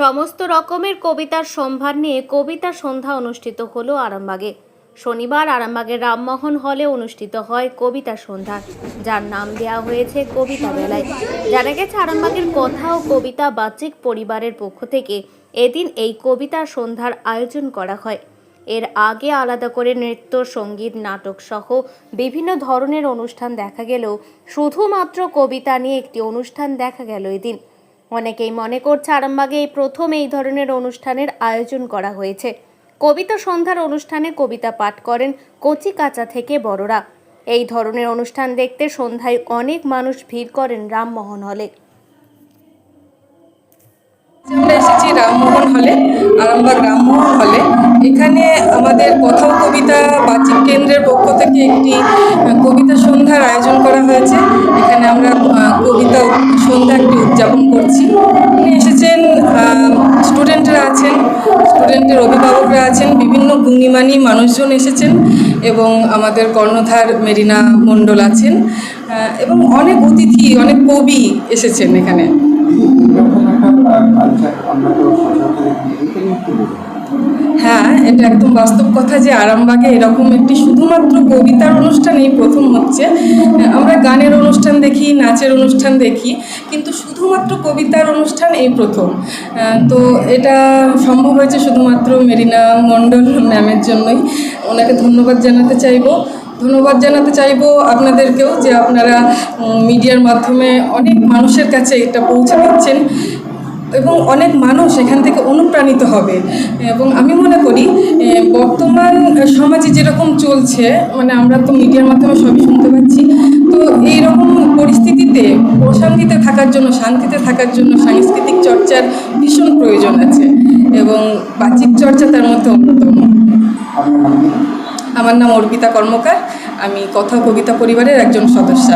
সমস্ত রকমের কবিতার সম্ভার নিয়ে কবিতা সন্ধ্যা অনুষ্ঠিত হলো আরামবাগে। শনিবার আরামবাগের রামমোহন হলে অনুষ্ঠিত হয় কবিতা সন্ধ্যা। যার নাম দেওয়া হয়েছে কবিতা বেলায়। জানা গেছে আরামবাগের কথা ও কবিতা বাচিক পরিবারের পক্ষ থেকে এদিন এই কবিতা সন্ধ্যার আয়োজন করা হয়। এর আগে আলাদা করে নৃত্য, সংগীত, নাটক সহ বিভিন্ন ধরনের অনুষ্ঠান দেখা গেলেও শুধুমাত্র কবিতা নিয়ে একটি অনুষ্ঠান দেখা গেল এদিন। অনেকেই মনে করছে আরামবাগে এই প্রথম এই ধরনের অনুষ্ঠানের আয়োজন করা হয়েছে। কবিতা সন্ধ্যার অনুষ্ঠানে কবিতা পাঠ করেন কচি কাঁচা থেকে বড়রা। এই ধরনের অনুষ্ঠান দেখতে সন্ধ্যায় অনেক মানুষ ভিড় করেন রামমোহন হলে। এসেছি রামমোহন হলে। আরামবাগ রামমোহন হলে। এখানে আমাদের ও কবিতা বাচিক কেন্দ্রের পক্ষ থেকে একটি কবিতা সন্ধ্যার আয়োজন করা হয়েছে। এখানে আমরা কবিতা সন্ধ্যা একটি উদযাপন করছি। এসেছেন স্টুডেন্টরা আছেন, স্টুডেন্টের অভিভাবকরা আছেন, বিভিন্ন গুণীমানী মানুষজন এসেছেন এবং আমাদের কর্ণধার মেরিনা মণ্ডল আছেন এবং অনেক অতিথি, অনেক কবি এসেছেন এখানে। হ্যাঁ এটা একদম বাস্তব কথা যে আরামবাগে এরকম একটি শুধুমাত্র কবিতার অনুষ্ঠান এই প্রথম হচ্ছে। আমরা গানের অনুষ্ঠান দেখি, নাচের অনুষ্ঠান দেখি, কিন্তু শুধুমাত্র কবিতার অনুষ্ঠান এই প্রথম। তো এটা সম্ভব হয়েছে শুধুমাত্র মেরিনা মণ্ডল ম্যামের জন্যই। ওনাকে ধন্যবাদ জানাতে চাইব। ধন্যবাদ জানাতে চাইব আপনাদেরকেও যে আপনারা মিডিয়ার মাধ্যমে অনেক মানুষের কাছে এটা পৌঁছে দিচ্ছেন। এবং অনেক মানুষ এখান থেকে অনুপ্রাণিত হবে। এবং আমি মনে করি বর্তমান সমাজে যেরকম চলছে মানে আমরা তো মিডিয়ার মাধ্যমে সবই শুনতে পাচ্ছি, তো এইরকম পরিস্থিতিতে প্রশান্তিতে থাকার জন্য, শান্তিতে থাকার জন্য সাংস্কৃতিক চর্চার ভীষণ প্রয়োজন আছে। এবং বাচিক চর্চা তার মধ্যে অন্যতম। আমার নাম অর্পিতা কর্মকার, আমি কথা কবিতা পরিবারের একজন সদস্য।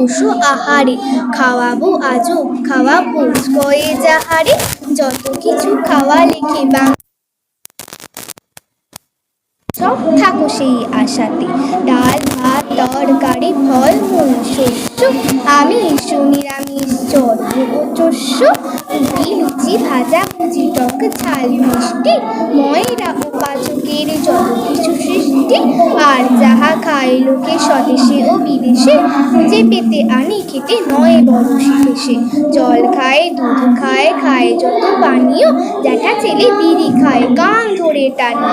পশু আহারে, খাওয়াবো আজও খাওয়া কয়ে যাহারে, যত কিছু খাওয়া লিখি বাং সব থাকো সেই আশাতে, ডাল, ভাত, তরকারি, ফল, মূল, শস্য আমি নিরামিষ চর্ব চস্য লুচি ভাজা ভুজি টক, ঝাল মিষ্টি, ময়রা ও পাচকের যত কিছু সৃষ্টি, আর যাহা খায় লোকে স্বদেশে ও বিদেশে, খুঁজে পেতে আনি খেতে নয় বড় শিখেছে জল খায়, দুধ খায় খায় যত পানীয় জ্যাঠা ছেলে বিড়ি খায়, কান ধরে টানে।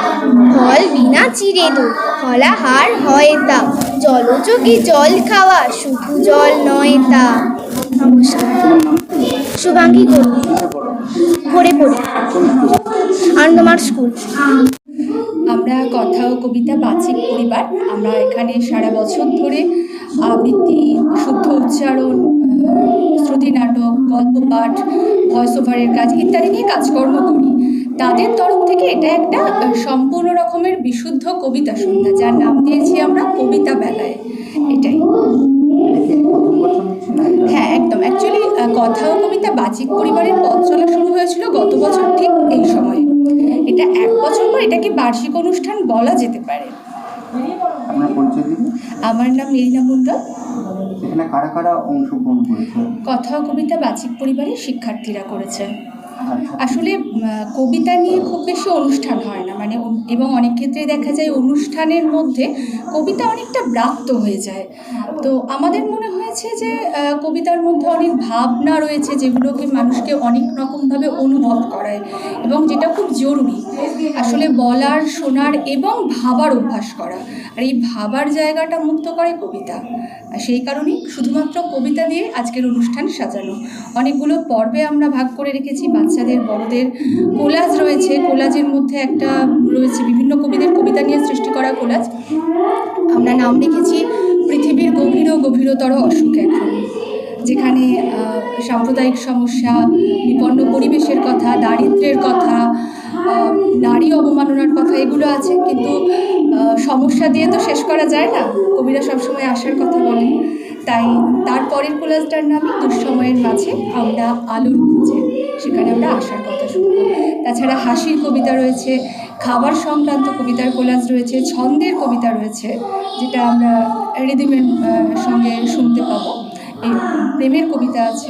ফল বিনা চিরে দুধ ফলাহার হয় তা। জলযোগে জল খাওয়া শুধু জল নয় তা। নমস্কার। শুভাঙ্গী ভরে পড়ি। আনন্দমার স্কুল। আমরা কথা ও কবিতা বাচিক পরিবার। আমরা এখানে সারা বছর ধরে আবৃত্তি, শুদ্ধ উচ্চারণ শ্রুতি নাটক, গল্প পাঠ ভয়েস ওভারের কাজ ইত্যাদি নিয়ে কাজকর্ম করি। তাদের তরফ থেকে এটা একটা সম্পূর্ণ রকমের বিশুদ্ধ কবিতা সন্ধ্যা, যার নাম দিয়েছি আমরা কবিতা বেলায়। এটাই। হ্যাঁ একদম। অ্যাকচুয়ালি কথা ও কবিতা বাচিক পরিবারের পথ চলা শুরু হয়েছিল গত বছর ঠিক এই সময়ে। এটা এক বছর পর এটাকে বার্ষিক অনুষ্ঠান বলা যেতে পারে। আমার নাম মেরিনা মণ্ডল কারা কারা অংশগ্রহণ করেছে কথা ও কবিতা বাচিক পরিবারের শিক্ষার্থীরা করেছে। আসলে কবিতা নিয়ে খুব বেশি অনুষ্ঠান হয় না। মানে এবং অনেক ক্ষেত্রে দেখা যায় অনুষ্ঠানের মধ্যে কবিতা অনেকটা ব্রাত্য হয়ে যায়। তো আমাদের মনে হয়েছে যে কবিতার মধ্যে অনেক ভাবনা রয়েছে যেগুলোকে মানুষকে অনেক রকমভাবে অনুভব করায় এবং যেটা খুব জরুরি। আসলে বলার, শোনার এবং ভাবার অভ্যাস করা। আর এই ভাবার জায়গাটা মুক্ত করে কবিতা। সেই কারণেই শুধুমাত্র কবিতা দিয়ে আজকের অনুষ্ঠান সাজানো। অনেকগুলো পর্বে আমরা ভাগ করে রেখেছি বাচ্চাদের, বড়দের কোলাজ রয়েছে। কোলাজের মধ্যে একটা রয়েছে বিভিন্ন কবিদের কবিতা নিয়ে সৃষ্টি করা কোলাজ। আমরা নাম রেখেছি পৃথিবীর গভীর ও গভীরতর অসুখ এখন, যেখানে সাম্প্রদায়িক সমস্যা বিপন্ন পরিবেশের কথা দারিদ্র্যের কথা নারী অবমাননার কথা, এগুলো আছে। কিন্তু সমস্যা দিয়ে তো শেষ করা যায় না। কবিরা সবসময় আসার কথা বলেন তাই তার পরের কোলাজটার নামই দুঃসময়ের মাঝে আমরা আলুর খুঁজে সেখানে আমরা আসার কথা শুনব। তাছাড়া হাসির কবিতা রয়েছে, খাবার সংক্রান্ত কবিতার কোলাজ রয়েছে, ছন্দের কবিতা রয়েছে, যেটা আমরা রিদিমের সঙ্গে শুনতে পাবো। এই প্রেমের কবিতা আছে।